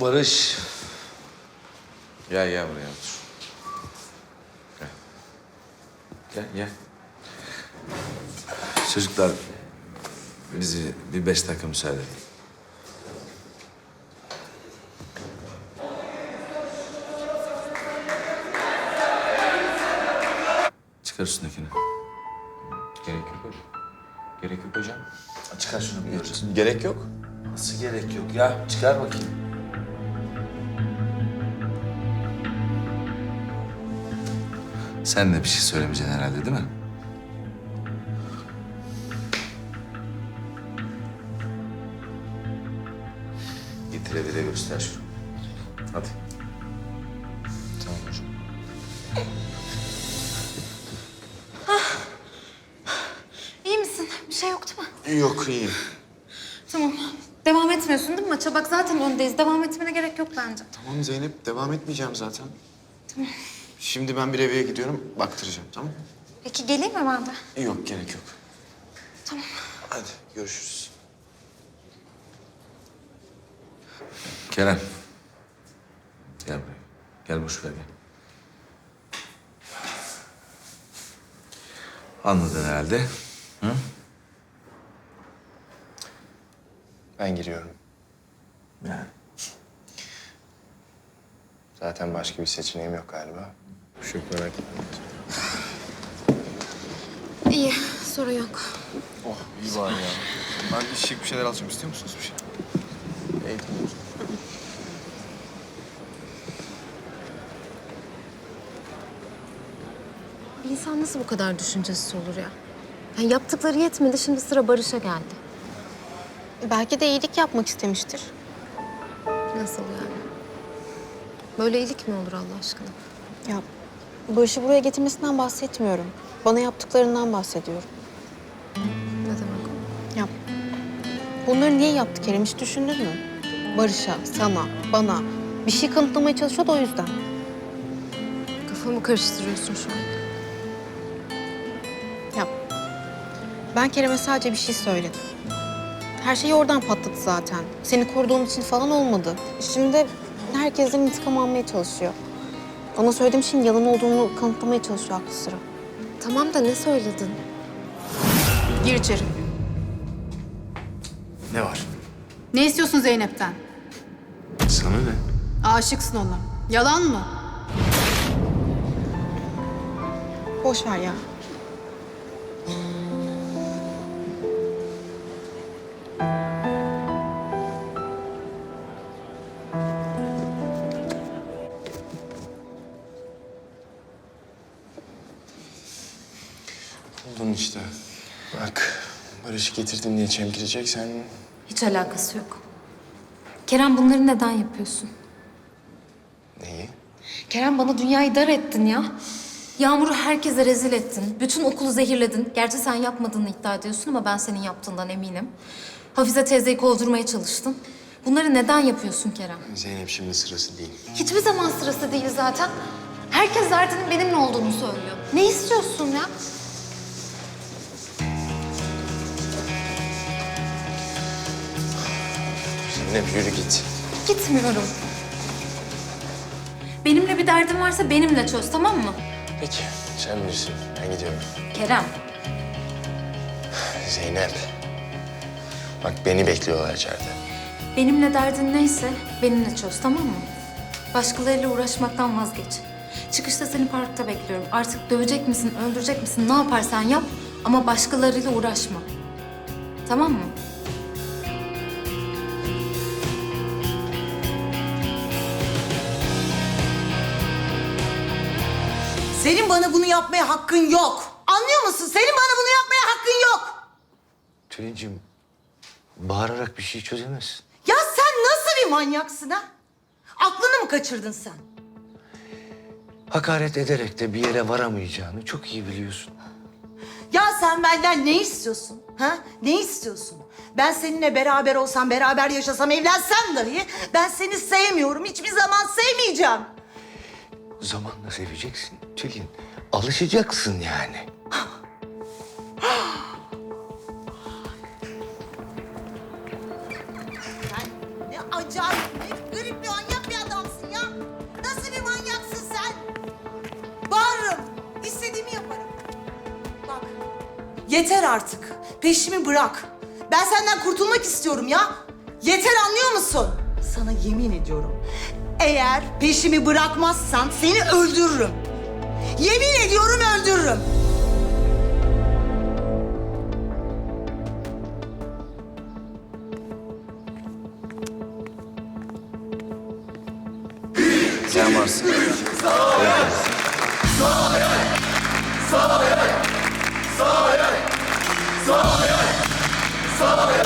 Barış. Gel gel buraya otur. Gel. Gel gel. Çocuklar bizi bir beş dakika müsaade edin. Çıkar üstündekini. Gerek yok hocam. Gerek yok hocam. Çıkar şunu bir. Gerek yok. Nasıl gerek yok ya? Çıkar bakayım. Sen de bir şey söylemeyeceksin herhalde değil mi? Getire bire göster şunu. Hadi. Tamam hocam. İyi misin? Bir şey yok değil mi? Yok iyiyim. Tamam. Devam etmiyorsun değil mi maça? Bak zaten öndeyiz. Devam etmene gerek yok bence. Tamam Zeynep devam etmeyeceğim zaten. Tamam. Şimdi ben bir eve gidiyorum baktıracağım tamam Peki geleyim mi ben de? Yok gerek yok. Tamam. Hadi görüşürüz. Kerem. Gel buraya. Gel boş ver gel. Anladın herhalde. Hı? Ben giriyorum. Yani. Zaten başka bir seçeneğim yok galiba. Çok merak etme. İyi. Sorun yok. Oh iyi bari ya. Ben bir şık bir şeyler alacağım. İstiyor musunuz bir şey? Eğitim Bir insan nasıl bu kadar düşüncesiz olur ya? Yani yaptıkları yetmedi. Şimdi sıra Barış'a geldi. Belki de iyilik yapmak istemiştir. Nasıl yani? Böyle iyilik mi olur Allah aşkına? Ya Barış'ı buraya getirmesinden bahsetmiyorum. Bana yaptıklarından bahsediyorum. Ne demek o? Ya bunları niye yaptı Kerem hiç düşündün mü? Barış'a, sana, bana bir şey kanıtlamaya çalışıyor da o yüzden. Kafamı karıştırıyorsun şu an. Ya ben Kerem'e sadece bir şey söyledim. Her şey oradan patladı zaten. Seni koruduğum için falan olmadı. Şimdi herkesten intikam almaya çalışıyor. Ona söylediğim şeyin yalan olduğunu kanıtlamaya çalışıyor aklı sıra. Tamam da ne söyledin? Gir içeri. Ne var? Ne istiyorsun Zeynep'ten? Sana ne? Aşıksın ona. Yalan mı? Boş ver ya. İşte. Bak Barış'ı getirdim diye çemkireceksen Hiç alakası yok. Kerem bunları neden yapıyorsun? neyi? Kerem bana dünyayı dar ettin ya. Yağmur'u herkese rezil ettin. Bütün okulu zehirledin. Gerçi sen yapmadığını iddia ediyorsun ama ben senin yaptığından eminim. Hafize teyzeyi kovdurmaya çalıştın. Bunları neden yapıyorsun Kerem? Zeynep şimdi sırası değil. Hiçbir zaman sırası değil zaten. Herkes derdinin benimle olduğunu söylüyor. Ne istiyorsun ya? Zeynep yürü git. Gitmiyorum. Benimle bir derdin varsa benimle çöz tamam mı? Peki sen bilirsin. Ben gidiyorum. Kerem. Zeynep. Bak beni bekliyorlar içeride. Benimle derdin neyse benimle çöz tamam mı? Başkalarıyla uğraşmaktan vazgeç. Çıkışta seni parkta bekliyorum. Artık dövecek misin, öldürecek misin ne yaparsan yap ama başkalarıyla uğraşma. Tamam mı? Senin bana bunu yapmaya hakkın yok. Anlıyor musun? Senin bana bunu yapmaya hakkın yok. Tülin'cim bağırarak bir şey çözemezsin. Ya sen nasıl bir manyaksın ha? Aklını mı kaçırdın sen? Hakaret ederek de bir yere varamayacağını çok iyi biliyorsun. Ya sen benden ne istiyorsun? Ha? Ne istiyorsun? Ben seninle beraber olsam, beraber yaşasam, evlensem dahi ben seni sevmiyorum. Hiçbir zaman sevmeyeceğim. Zamanla seveceksin Tülin. Alışacaksın yani. Ne acayip, ne garip bir bir adamsın ya. Nasıl bir manyaksın sen? Bağırırım, istediğimi yaparım. Bak, yeter artık. Peşimi bırak. Ben senden kurtulmak istiyorum ya. Yeter anlıyor musun? Sana yemin ediyorum. Eğer peşimi bırakmazsan seni öldürürüm. Yemin ediyorum öldürürüm. Sen varsın.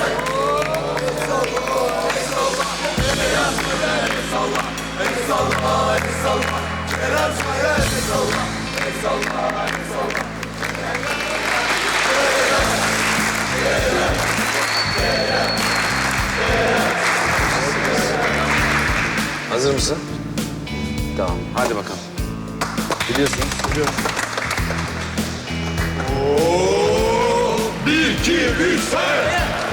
Hazır Tamam. Hadi bakalım. Biliyorsunuz. Biliyorum. Ne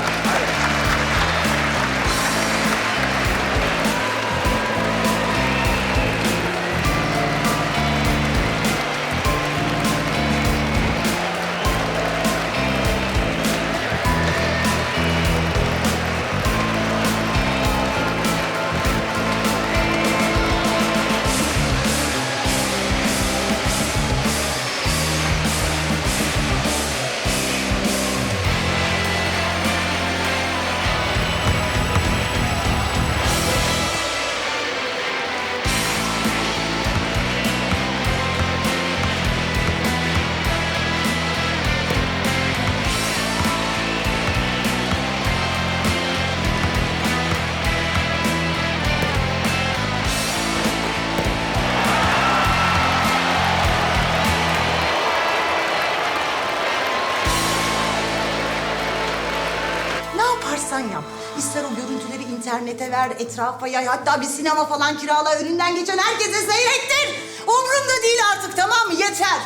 internete ver, etrafa yay, hatta bir sinema falan kirala, önünden geçen herkese seyrettir. Umurumda değil artık tamam mı? Yeter.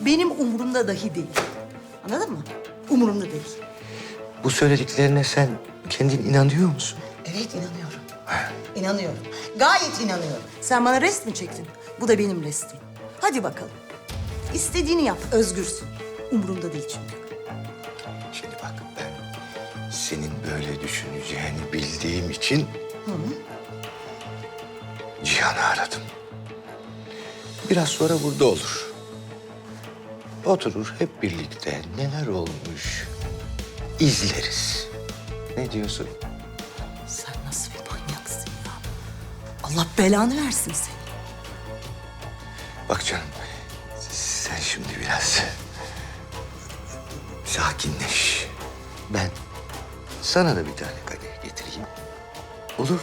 Benim umurumda dahi değil. Anladın mı? Umurumda değil. Bu söylediklerine sen kendin inanıyor musun? Evet inanıyorum. İnanıyorum. Gayet inanıyorum. Sen bana rest mi çektin? Bu da benim restim. Hadi bakalım. İstediğini yap, özgürsün. Umurumda değil çünkü. Şimdi bak böyle düşüneceğini bildiğim için Cihan'ı aradım. Biraz sonra burada olur. Oturur hep birlikte neler olmuş izleriz. Ne diyorsun? Sen nasıl bir manyaksın ya? Allah belanı versin seni. Bak canım sen şimdi biraz sakinleş. Ben sana da bir tane kadeh getireyim. Olur mu?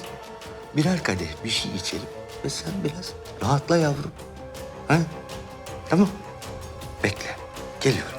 Birer kadeh bir şey içelim ve sen biraz rahatla yavrum. Ha? Tamam. Bekle. Geliyorum.